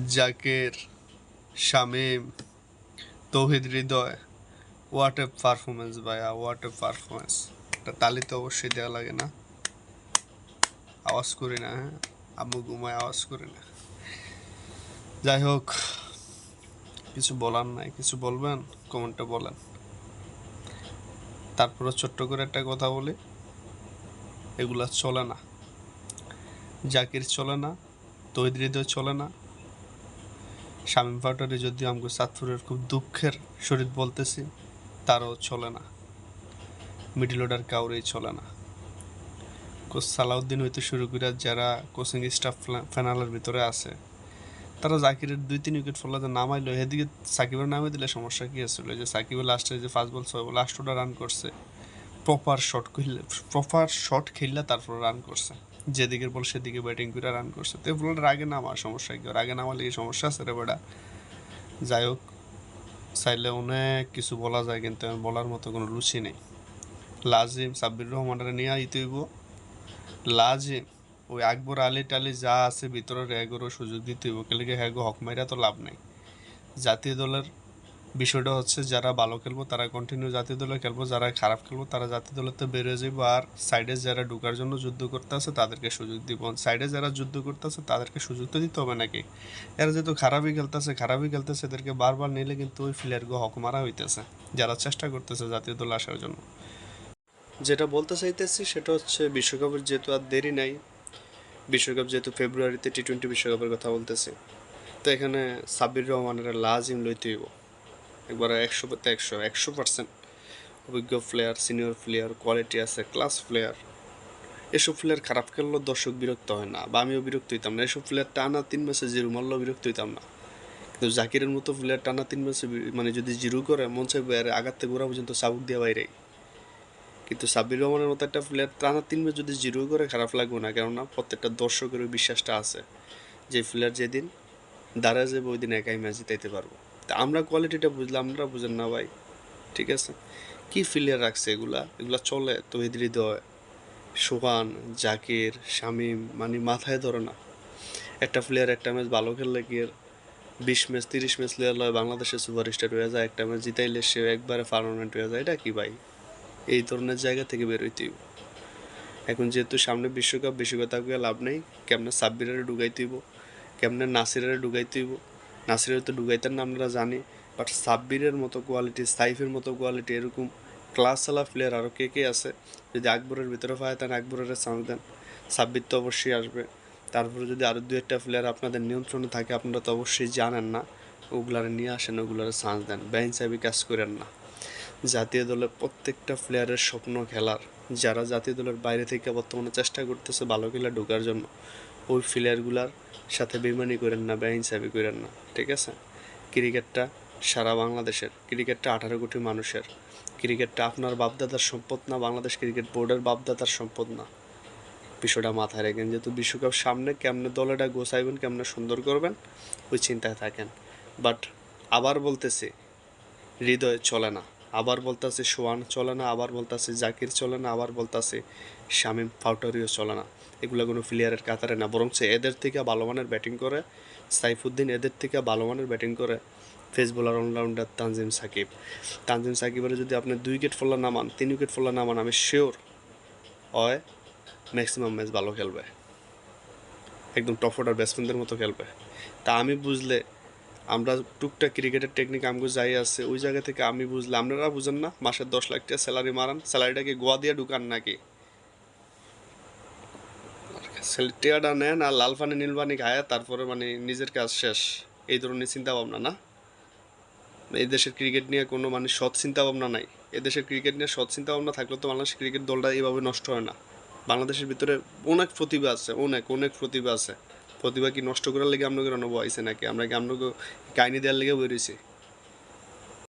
Jaker Shamim Towhid Hridoy. What a performance ভাইয়া what a performance একটা তালি তো অবশ্যই দেওয়া লাগে না। আওয়াজ করি না হ্যাঁ? আম্মু ঘুমায়, আওয়াজ করি না। যাই হোক, কিছু বলার নাই, কিছু বলবেন? কমেন্টে বলেন। তারপরে ছোট্ট করে একটা কথা বলি। এগুলা চলে না। জাকির চলে না তৈদ হৃদয় চলে না। শামীম পাউটারি যদিও আমাকে চাঁদপুরের খুব দুঃখের শরীর বলতেছি, তারও চলে না। মিডল অর্ডার কাউরেই চলে না। কোচ সালাউদ্দিন হইতে শুরু করে যারা কোচিং স্টাফ ফাইনালের ভিতরে আছে, তারা জাকিরের দুই তিন উইকেট ফলাতে নামাইলো। এদিকে সাকিবের নামে দিলে সমস্যা কি আছিল? যে সাকিবের লাস্টে যে ফার্স্ট বল ছয় বল লাস্ট ওটা রান করছে প্রপার শট খেললে প্রপার শট খেললে তারপর রান করছে। যেদিকের বল সেদিকে ব্যাটিং করে রান করছে। তো বলার আগে নামার সমস্যা কি? ওর আগে নামালে কি সমস্যা আছে রে বেটা। যাই হোক, চাইলে অনেক কিছু বলা যায়, কিন্তু বলার মতো কোনো রুচি নেই। লাজিম সাব্বির রহমানের নিয়ে আইতে হইব। লাজিম, ওই আকবর আলী টালি যা আছে ভিতরের এগোরও সুযোগ দিতে হইব। কেলেকে হ্যাগো হক মাইরা তো লাভ নাই। জাতীয় দলের বিষয়টা হচ্ছে যারা ভালো খেলব, তারা কন্টিনিউ জাতীয় দলে খেলব, যারা খারাপ খেলব, তারা জাতীয় দলেতে বেরিয়ে যাব আর সাইডে যারা ঢুকার জন্য যুদ্ধ করতে আছে, তাদেরকে সুযোগ দিব। সাইডে যারা যুদ্ধ করতে আছে, তাদেরকে সুযোগ তো দিতে হবে নাকি? এরা যেহেতু খারাপই খেলতেছে খারাপই খেলতেছে, এদেরকে বারবার নিলে কিন্তু ওই প্লেয়ারকে হক মারা হইতেছে, যারা চেষ্টা করতেছে জাতীয় দলে আসার জন্য। যেটা বলতে চাইতেছি সেটা হচ্ছে বিশ্বকাপের যেহেতু আর দেরি নাই, বিশ্বকাপ যেহেতু ফেব্রুয়ারিতে টি টোয়েন্টি বিশ্বকাপের কথা বলতেছি, তো এখানে সাব্বির রহমানের লাজিম লইতে হইব। একবার একশো পাতে একশো একশো পার্সেন্ট অভিজ্ঞ প্লেয়ার সিনিয়র প্লেয়ার কোয়ালিটি আছে ক্লাস প্লেয়ার এসব প্লেয়ার খারাপ খেললেও দর্শক বিরক্ত হয় না, বা আমিও বিরক্ত হইতাম না। এসব প্লেয়ার টানা তিন ম্যাচে জিরো মারলেও বিরক্ত হইতাম না। কিন্তু জাকিরের মতো প্লেয়ার টানা তিন ম্যাচে মানে যদি জিরো করে, মন চাইবে আর আগার থেকে গোড়া পর্যন্ত চাবুক দিয়ে বাইরে কিন্তু সাব্বির রহমানের মতো একটা প্লেয়ার টানা তিন ম্যাচ যদি জিরো করে, খারাপ লাগবে না। কেননা প্রত্যেকটা দর্শকের ওই বিশ্বাসটা আছে, যে প্লেয়ার যেদিন দাঁড়া যাবে ওই দিন একাই ম্যাচ জিতাইতে পারব। তা আমরা কোয়ালিটিটা বুঝলাম আমরা বুঝেন না ভাই। ঠিক আছে? কি প্লেয়ার রাখছে এগুলা? এগুলা চলে তহিদ হৃদয় সোহান, জাকির, শামিম মানে মাথায় ধরে না। একটা প্লেয়ার একটা ম্যাচ ভালো খেললে এর বিশ ম্যাচ তিরিশ ম্যাচ প্লেয়ার লয় বাংলাদেশের সুপারস্টার হয়ে যায়, একটা ম্যাচ জিতাইলে সে একবারে পারমানেন্ট হয়ে যায়। এটা কি ভাই? এই ধরনের জায়গা থেকে বেরোইতেই এখন যেহেতু সামনে বিশ্বকাপ বেশি কথা কয়ে লাভ নেই। কেমনে সাব্বিরারে ঢুকাইতেইব কেমনে নাসিরারে ঢুকাইতেইব নাসিরের তো ঢুকাইতেন না, আমরা জানি। বাট সাব্বিরের মতো কোয়ালিটি সাইফের মতো কোয়ালিটি এরকম ক্লাস চালা প্লেয়ার আরও কে কে আছে? যদি আকবরের ভিতরে পায় তাহলে আকবরের চান্স দেন, সাব্বির তো অবশ্যই আসবে। তারপরে যদি আরও দু একটা প্লেয়ার আপনাদের নিয়ন্ত্রণে থাকে, আপনারা তো অবশ্যই জানেন না। ওগুলারে নিয়ে আসেন, ওগুলারে চান্স দেন ব্যাইন সাহেবই কাজ করেন না। জাতীয় দলের প্রত্যেকটা প্লেয়ারের স্বপ্ন খেলার। যারা জাতীয় দলের বাইরে থেকে বর্তমানে চেষ্টা করতেছে ভালো খেলা ঢোকার জন্য। ওই প্লেয়ারগুলার সাথে বেমানি করেন না বেআইনসাবি করেন না, ঠিক আছে? ক্রিকেটটা সারা বাংলাদেশের, ক্রিকেটটা আঠারো কোটি মানুষের। ক্রিকেটটা আপনার বাপদাদার সম্পদ না, বাংলাদেশ ক্রিকেট বোর্ডের বাপদাদার সম্পদ না। বিষয়টা মাথায় রাখেন যেহেতু বিশ্বকাপ সামনে কেমনে দলেটা গোছাইবেন, কেমনে সুন্দর করবেন, ওই চিন্তায় থাকেন। বাট আবার বলতেছি, হৃদয় চলে না। আবার বলতাছে সোয়ান চলে না, আবার বলতাছে জাকির চলে না, আবার বলতাছে শামিম ফাউটারিও চলে না। এগুলো কোনো প্লেয়ারের কাতারে না। বরং এদের থেকে ভালো মানের ব্যাটিং করে সাইফুদ্দিন, এদের থেকে ভালো মানের ব্যাটিং করে pace bowler allrounder Tanzim Sakib. Tanzim সাকিবের যদি আপনি দুই উইকেট ফল্লা নামান তিন উইকেট ফল্লা নামান আমি শিওর হয় ম্যাক্সিমাম ম্যাচ ভালো খেলবে। একদম টপ অর্ডার ব্যাটসম্যানদের মতো খেলবে। তা আমি বুঝলে আমরা টুকটাক ক্রিকেটের টেকনিক আমগো যাই আছে, ওই জায়গা থেকে আমি বুঝলাম, আপনারা বুঝেন না মাসের দশ লাখ টাকা স্যালারি মারান স্যালারিটাকে গোয়া দিয়ে ঢুকান নাকি? টিয়াটা নেন আর লাল পানি, নীল পানি খায়, তারপরে মানে নিজের কাজ শেষ। এই ধরনের চিন্তা ভাবনা না? এই দেশের ক্রিকেট নিয়ে কোনো মানে সৎ চিন্তা ভাবনা নাই। এ দেশের ক্রিকেট নিয়ে সৎ চিন্তা ভাবনা থাকলে তো বাংলাদেশ ক্রিকেট দলটা এইভাবে নষ্ট হয় না। বাংলাদেশের ভিতরে অনেক প্রতিভা আছে, অনেক অনেক প্রতিভা আছে। প্রতিভা কি নষ্ট করার লেগে আপনাকে অনুভব আইসে নাকি? আমরা কি আপনাকে কাহিনী দেওয়ার লেগে বেরিয়েছি